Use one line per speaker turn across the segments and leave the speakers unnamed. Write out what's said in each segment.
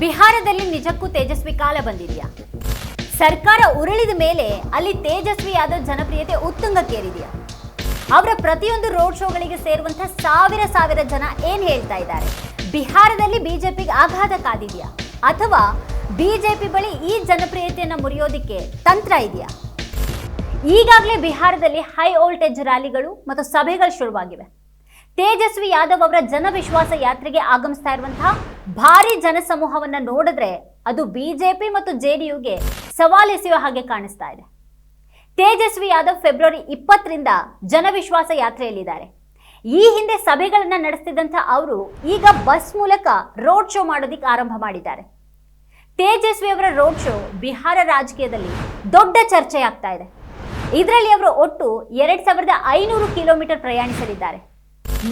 ಬಿಹಾರದಲ್ಲಿ ನಿಜಕ್ಕೂ ತೇಜಸ್ವಿ ಕಾಲ ಬಂದಿದೆಯಾ? ಸರ್ಕಾರ ಉರುಳಿದ ಮೇಲೆ ಅಲ್ಲಿ ತೇಜಸ್ವಿ ಯಾದವ್ ಜನಪ್ರಿಯತೆ ಉತ್ತುಂಗಕ್ಕೇರಿದೆಯಾ? ಅವರ ಪ್ರತಿಯೊಂದು ರೋಡ್ ಶೋಗಳಿಗೆ ಸೇರುವಂತಹ ಸಾವಿರ ಸಾವಿರ ಜನ ಏನ್ ಹೇಳ್ತಾ ಇದ್ದಾರೆ? ಬಿಹಾರದಲ್ಲಿ ಬಿಜೆಪಿಗೆ ಆಘಾತ ಕಾದಿದೆಯಾ? ಅಥವಾ ಬಿಜೆಪಿ ಬಳಿ ಈ ಜನಪ್ರಿಯತೆಯನ್ನು ಮುರಿಯೋದಿಕ್ಕೆ ತಂತ್ರ ಇದೆಯಾ? ಈಗಾಗಲೇ ಬಿಹಾರದಲ್ಲಿ ಹೈ ವೋಲ್ಟೇಜ್ ರ್ಯಾಲಿಗಳು ಮತ್ತು ಸಭೆಗಳು ಶುರುವಾಗಿವೆ. ತೇಜಸ್ವಿ ಯಾದವ್ ಅವರ ಜನವಿಶ್ವಾಸ ಯಾತ್ರೆಗೆ ಆಗಮಿಸ್ತಾ ಇರುವಂತಹ ಭಾರಿ ಜನಸಮೂಹವನ್ನ ನೋಡಿದ್ರೆ ಅದು ಬಿಜೆಪಿ ಮತ್ತು ಜೆಡಿಯುಗೆ ಸವಾಲೆಸೆಯುವ ಹಾಗೆ ಕಾಣಿಸ್ತಾ ಇದೆ. ತೇಜಸ್ವಿ ಯಾದವ್ ಫೆಬ್ರವರಿ ಇಪ್ಪತ್ತರಿಂದ ಜನವಿಶ್ವಾಸ ಯಾತ್ರೆಯಲ್ಲಿದ್ದಾರೆ. ಈ ಹಿಂದೆ ಸಭೆಗಳನ್ನ ನಡೆಸ್ತಿದ್ದಂಥ ಅವರು ಈಗ ಬಸ್ ಮೂಲಕ ರೋಡ್ ಶೋ ಮಾಡೋದಿಕ್ಕೆ ಆರಂಭ ಮಾಡಿದ್ದಾರೆ. ತೇಜಸ್ವಿ ಅವರ ರೋಡ್ ಶೋ ಬಿಹಾರ ರಾಜಕೀಯದಲ್ಲಿ ದೊಡ್ಡ ಚರ್ಚೆಯಾಗ್ತಾ ಇದೆ. ಇದರಲ್ಲಿ ಅವರು ಒಟ್ಟು ಎರಡ್ ಸಾವಿರದ ಐನೂರು ಕಿಲೋಮೀಟರ್ ಪ್ರಯಾಣಿಸಲಿದ್ದಾರೆ.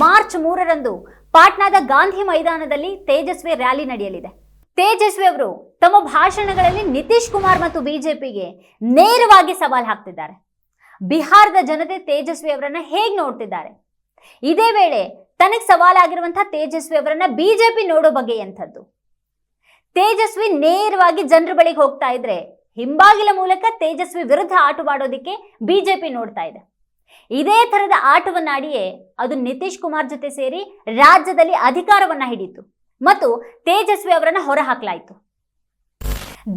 ಮಾರ್ಚ್ ಮೂರರಂದು ಪಾಟ್ನಾದ ಗಾಂಧಿ ಮೈದಾನದಲ್ಲಿ ತೇಜಸ್ವಿ ರ್ಯಾಲಿ ನಡೆಯಲಿದೆ. ತೇಜಸ್ವಿ ಅವರು ತಮ್ಮ ಭಾಷಣಗಳಲ್ಲಿ ನಿತೀಶ್ ಕುಮಾರ್ ಮತ್ತು ಬಿಜೆಪಿಗೆ ನೇರವಾಗಿ ಸವಾಲ್ ಹಾಕ್ತಿದ್ದಾರೆ. ಬಿಹಾರದ ಜನತೆ ತೇಜಸ್ವಿ ಅವರನ್ನ ಹೇಗೆ ನೋಡ್ತಿದ್ದಾರೆ? ಇದೇ ವೇಳೆ ತನಗೆ ಸವಾಲಾಗಿರುವಂತಹ ತೇಜಸ್ವಿ ಅವರನ್ನ ಬಿಜೆಪಿ ನೋಡೋ ಬಗ್ಗೆ ಎಂಥದ್ದು? ತೇಜಸ್ವಿ ನೇರವಾಗಿ ಜನರ ಬಳಿಗೆ ಹೋಗ್ತಾ ಇದ್ರೆ ಹಿಂಬಾಗಿಲ ಮೂಲಕ ತೇಜಸ್ವಿ ವಿರುದ್ಧ ಆಟವಾಡೋದಿಕ್ಕೆ ಬಿಜೆಪಿ ನೋಡ್ತಾ ಇದೆ. ಇದೇ ತರದ ಆಟವನ್ನಾಡಿಯೇ ಅದು ನಿತೀಶ್ ಕುಮಾರ್ ಜೊತೆ ಸೇರಿ ರಾಜ್ಯದಲ್ಲಿ ಅಧಿಕಾರವನ್ನ ಹಿಡಿತು ಮತ್ತು ತೇಜಸ್ವಿ ಅವರನ್ನ ಹೊರಹಾಕಲಾಯಿತು.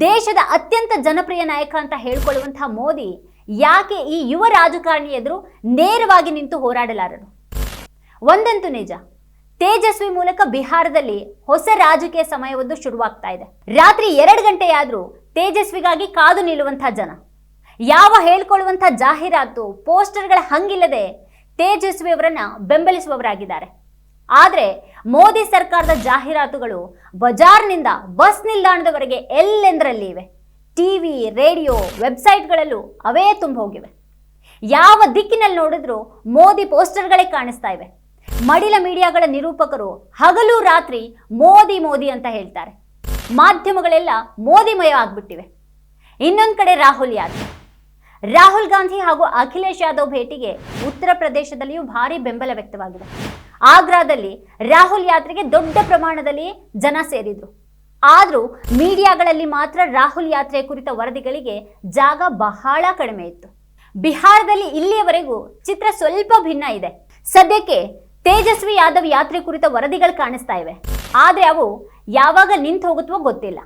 ದೇಶದ ಅತ್ಯಂತ ಜನಪ್ರಿಯ ನಾಯಕ ಅಂತ ಹೇಳ್ಕೊಳ್ಳುವಂತಹ ಮೋದಿ ಯಾಕೆ ಈ ಯುವ ರಾಜಕಾರಣಿ ಎದುರು ನೇರವಾಗಿ ನಿಂತು ಹೋರಾಡಲಾರರು? ಒಂದಂತೂ ನಿಜ, ತೇಜಸ್ವಿ ಮೂಲಕ ಬಿಹಾರದಲ್ಲಿ ಹೊಸ ರಾಜಕೀಯ ಸಮಯವೊಂದು ಶುರುವಾಗ್ತಾ ಇದೆ. ರಾತ್ರಿ ಎರಡು ಗಂಟೆಯಾದ್ರೂ ತೇಜಸ್ವಿಗಾಗಿ ಕಾದು ನಿಲ್ಲುವಂತಹ ಜನ. ಯಾವ ಹೇಳ್ಕೊಳ್ಳುವಂಥ ಜಾಹೀರಾತು, ಪೋಸ್ಟರ್ಗಳ ಹಂಗಿಲ್ಲದೆ ತೇಜಸ್ವಿ ಅವರನ್ನ ಬೆಂಬಲಿಸುವವರಾಗಿದ್ದಾರೆ. ಆದರೆ ಮೋದಿ ಸರ್ಕಾರದ ಜಾಹೀರಾತುಗಳು ಬಜಾರ್ನಿಂದ ಬಸ್ ನಿಲ್ದಾಣದವರೆಗೆ ಎಲ್ಲೆಂದರಲ್ಲಿ ಇವೆ? ಟಿವಿ ರೇಡಿಯೋ, ವೆಬ್ಸೈಟ್ಗಳಲ್ಲೂ ಅವೇ ತುಂಬ ಹೋಗಿವೆ ಯಾವ ದಿಕ್ಕಿನಲ್ಲಿ ನೋಡಿದ್ರೂ ಮೋದಿ ಪೋಸ್ಟರ್ಗಳೇ ಕಾಣಿಸ್ತಾ ಇವೆ. ಮಡಿಲ ಮೀಡಿಯಾಗಳ ನಿರೂಪಕರು ಹಗಲು ರಾತ್ರಿ ಮೋದಿ ಮೋದಿ ಅಂತ ಹೇಳ್ತಾರೆ. ಮಾಧ್ಯಮಗಳೆಲ್ಲ ಮೋದಿಮಯ ಆಗ್ಬಿಟ್ಟಿವೆ. ಇನ್ನೊಂದು ಕಡೆ ರಾಹುಲ್ ಯಾದವ್. ರಾಹುಲ್ ಗಾಂಧಿ ಹಾಗೂ ಅಖಿಲೇಶ್ ಯಾದವ್ ಭೇಟಿಗೆ ಉತ್ತರ ಪ್ರದೇಶದಲ್ಲಿಯೂ ಭಾರಿ ಬೆಂಬಲ ವ್ಯಕ್ತವಾಗಿದೆ. ಆಗ್ರಾದಲ್ಲಿ ರಾಹುಲ್ ಯಾತ್ರೆಗೆ ದೊಡ್ಡ ಪ್ರಮಾಣದಲ್ಲಿ ಜನ ಸೇರಿದ್ರು. ಆದರೂ ಮೀಡಿಯಾಗಳಲ್ಲಿ ಮಾತ್ರ ರಾಹುಲ್ ಯಾತ್ರೆ ಕುರಿತ ವರದಿಗಳಿಗೆ ಜಾಗ ಬಹಳ ಕಡಿಮೆ ಇತ್ತು. ಬಿಹಾರದಲ್ಲಿ ಇಲ್ಲಿಯವರೆಗೂ ಚಿತ್ರ ಸ್ವಲ್ಪ ಭಿನ್ನ ಇದೆ. ಸದ್ಯಕ್ಕೆ ತೇಜಸ್ವಿ ಯಾದವ್ ಯಾತ್ರೆ ಕುರಿತ ವರದಿಗಳು ಕಾಣಿಸ್ತಾ ಇವೆ. ಆದರೆ ಅವು ಯಾವಾಗ ನಿಂತು ಹೋಗುತ್ತವೋ ಗೊತ್ತಿಲ್ಲ.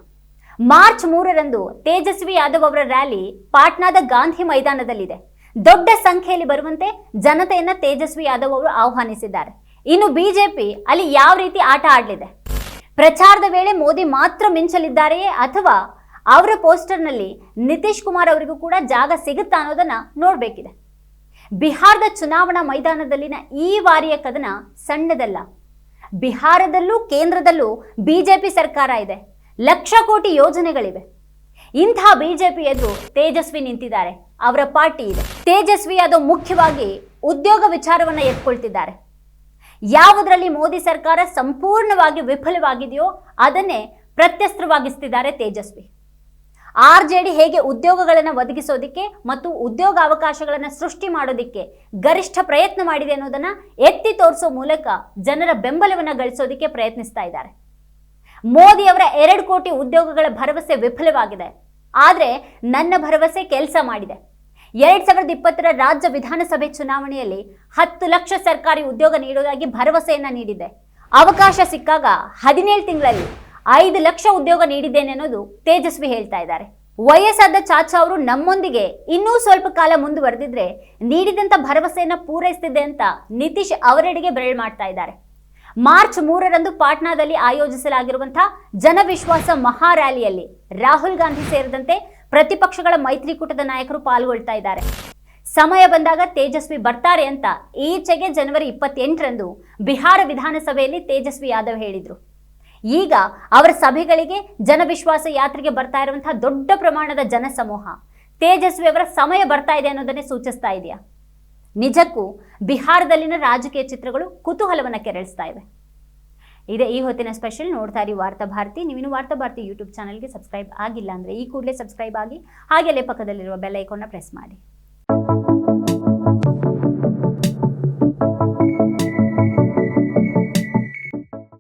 ಮಾರ್ಚ್ ಮೂರರಂದು ತೇಜಸ್ವಿ ಯಾದವ್ ಅವರ ರ್ಯಾಲಿ ಪಾಟ್ನಾದ ಗಾಂಧಿ ಮೈದಾನದಲ್ಲಿದೆ. ದೊಡ್ಡ ಸಂಖ್ಯೆಯಲ್ಲಿ ಬರುವಂತೆ ಜನತೆಯನ್ನ ತೇಜಸ್ವಿ ಯಾದವ್ ಅವರು ಆಹ್ವಾನಿಸಿದ್ದಾರೆ. ಇನ್ನು ಬಿಜೆಪಿ ಅಲ್ಲಿ ಯಾವ ರೀತಿ ಆಟ ಆಡಲಿದೆ? ಪ್ರಚಾರದ ವೇಳೆ ಮೋದಿ ಮಾತ್ರ ಮಿಂಚಲಿದ್ದಾರೆಯೇ ಅಥವಾ ಅವರ ಪೋಸ್ಟರ್ನಲ್ಲಿ ನಿತೀಶ್ ಕುಮಾರ್ ಅವರಿಗೂ ಕೂಡ ಜಾಗ ಸಿಗುತ್ತಾ ಅನ್ನೋದನ್ನ ನೋಡಬೇಕಿದೆ. ಬಿಹಾರದ ಚುನಾವಣಾ ಮೈದಾನದಲ್ಲಿನ ಈ ವಾರಿಯ ಕದನ ಸಣ್ಣದಲ್ಲ. ಬಿಹಾರದಲ್ಲೂ ಕೇಂದ್ರದಲ್ಲೂ ಬಿಜೆಪಿ ಸರ್ಕಾರ ಇದೆ. ಲಕ್ಷ ಕೋಟಿ ಯೋಜನೆಗಳಿವೆ. ಇಂಥ ಬಿಜೆಪಿ ಎದುರು ತೇಜಸ್ವಿ ನಿಂತಿದ್ದಾರೆ. ಅವರ ಪಾರ್ಟಿ ಇದೆ. ತೇಜಸ್ವಿ ಅದು ಮುಖ್ಯವಾಗಿ ಉದ್ಯೋಗ ವಿಚಾರವನ್ನು ಎತ್ಕೊಳ್ತಿದ್ದಾರೆ. ಯಾವುದರಲ್ಲಿ ಮೋದಿ ಸರ್ಕಾರ ಸಂಪೂರ್ಣವಾಗಿ ವಿಫಲವಾಗಿದೆಯೋ ಅದನ್ನೇ ಪ್ರತ್ಯಸ್ತ್ರವಾಗಿಸ್ತಿದ್ದಾರೆ ತೇಜಸ್ವಿ. ಆರ್ ಜೆ ಡಿ ಹೇಗೆ ಉದ್ಯೋಗಗಳನ್ನು ಒದಗಿಸೋದಕ್ಕೆ ಮತ್ತು ಉದ್ಯೋಗ ಅವಕಾಶಗಳನ್ನು ಸೃಷ್ಟಿ ಮಾಡೋದಕ್ಕೆ ಗರಿಷ್ಠ ಪ್ರಯತ್ನ ಮಾಡಿದೆ ಅನ್ನೋದನ್ನು ಎತ್ತಿ ತೋರಿಸೋ ಮೂಲಕ ಜನರ ಬೆಂಬಲವನ್ನು ಗಳಿಸೋದಿಕ್ಕೆ ಪ್ರಯತ್ನಿಸ್ತಾ ಇದ್ದಾರೆ. ಮೋದಿ ಅವರ ಎರಡು ಕೋಟಿ ಉದ್ಯೋಗಗಳ ಭರವಸೆ ವಿಫಲವಾಗಿದೆ. ಆದರೆ ನನ್ನ ಭರವಸೆ ಕೆಲಸ ಮಾಡಿದೆ. ಎರಡ್ ಸಾವಿರದ ಇಪ್ಪತ್ತರ ರಾಜ್ಯ ವಿಧಾನಸಭೆ ಚುನಾವಣೆಯಲ್ಲಿ ಹತ್ತು ಲಕ್ಷ ಸರ್ಕಾರಿ ಉದ್ಯೋಗ ನೀಡುವುದಾಗಿ ಭರವಸೆಯನ್ನ ನೀಡಿದೆ. ಅವಕಾಶ ಸಿಕ್ಕಾಗ ಹದಿನೇಳು ತಿಂಗಳಲ್ಲಿ ಐದು ಲಕ್ಷ ಉದ್ಯೋಗ ನೀಡಿದ್ದೇನೆ ಅನ್ನೋದು ತೇಜಸ್ವಿ ಹೇಳ್ತಾ ಇದ್ದಾರೆ. ವಯಸ್ಸಾದ ಚಾಚಾ ಅವರು ನಮ್ಮೊಂದಿಗೆ ಇನ್ನೂ ಸ್ವಲ್ಪ ಕಾಲ ಮುಂದುವರೆದಿದ್ರೆ ನೀಡಿದಂತ ಭರವಸೆಯನ್ನ ಪೂರೈಸ್ತಿದೆ ಅಂತ ನಿತೀಶ್ ಅವರೆಡೆಗೆ ಬೆರಳು ಮಾಡ್ತಾ ಇದ್ದಾರೆ. ಮಾರ್ಚ್ ಮೂರರಂದು ಪಾಟ್ನಾದಲ್ಲಿ ಆಯೋಜಿಸಲಾಗಿರುವಂತಹ ಜನವಿಶ್ವಾಸ ಮಹಾ ರ್ಯಾಲಿಯಲ್ಲಿ ರಾಹುಲ್ ಗಾಂಧಿ ಸೇರಿದಂತೆ ಪ್ರತಿಪಕ್ಷಗಳ ಮೈತ್ರಿಕೂಟದ ನಾಯಕರು ಪಾಲ್ಗೊಳ್ತಾ ಇದ್ದಾರೆ. ಸಮಯ ಬಂದಾಗ ತೇಜಸ್ವಿ ಬರ್ತಾರೆ ಅಂತ ಈಚೆಗೆ ಜನವರಿ ಇಪ್ಪತ್ತೆಂಟರಂದು ಬಿಹಾರ ವಿಧಾನಸಭೆಯಲ್ಲಿ ತೇಜಸ್ವಿ ಯಾದವ್ ಹೇಳಿದ್ರು. ಈಗ ಅವರ ಸಭೆಗಳಿಗೆ ಜನವಿಶ್ವಾಸ ಯಾತ್ರೆಗೆ ಬರ್ತಾ ಇರುವಂತಹ ದೊಡ್ಡ ಪ್ರಮಾಣದ ಜನಸಮೂಹ. ತೇಜಸ್ವಿ ಅವರ ಸಮಯ ಬರ್ತಾ ಇದೆ ಅನ್ನೋದನ್ನೇ ಸೂಚಿಸ್ತಾ ಇದೆಯಾ? ನಿಜಕ್ಕೂ ಬಿಹಾರದಲ್ಲಿನ ರಾಜಕೀಯ ಚಿತ್ರಗಳು ಕುತೂಹಲವನ್ನು ಕೆರಳಿಸ್ತಾ ಇವೆ. ಇದೇ ಈ ಹೊತ್ತಿನ ಸ್ಪೆಷಲ್ ನೋಡ್ತಾ ಇರಿ ವಾರ್ತಾ ಭಾರತಿ. ನೀವಿನ್ನು ವಾರ್ತಾ ಭಾರತಿ ಯೂಟ್ಯೂಬ್ ಚಾನಲ್ಗೆ ಸಬ್ಸ್ಕ್ರೈಬ್ ಆಗಿಲ್ಲ ಅಂದರೆ ಈ ಕೂಡಲೇ ಸಬ್ಸ್ಕ್ರೈಬ್ ಆಗಿ ಹಾಗೆ ಅಲ್ಲೇ ಪಕ್ಕದಲ್ಲಿರುವ ಬೆಲ್ ಐಕಾನ್ನ ಪ್ರೆಸ್ ಮಾಡಿ.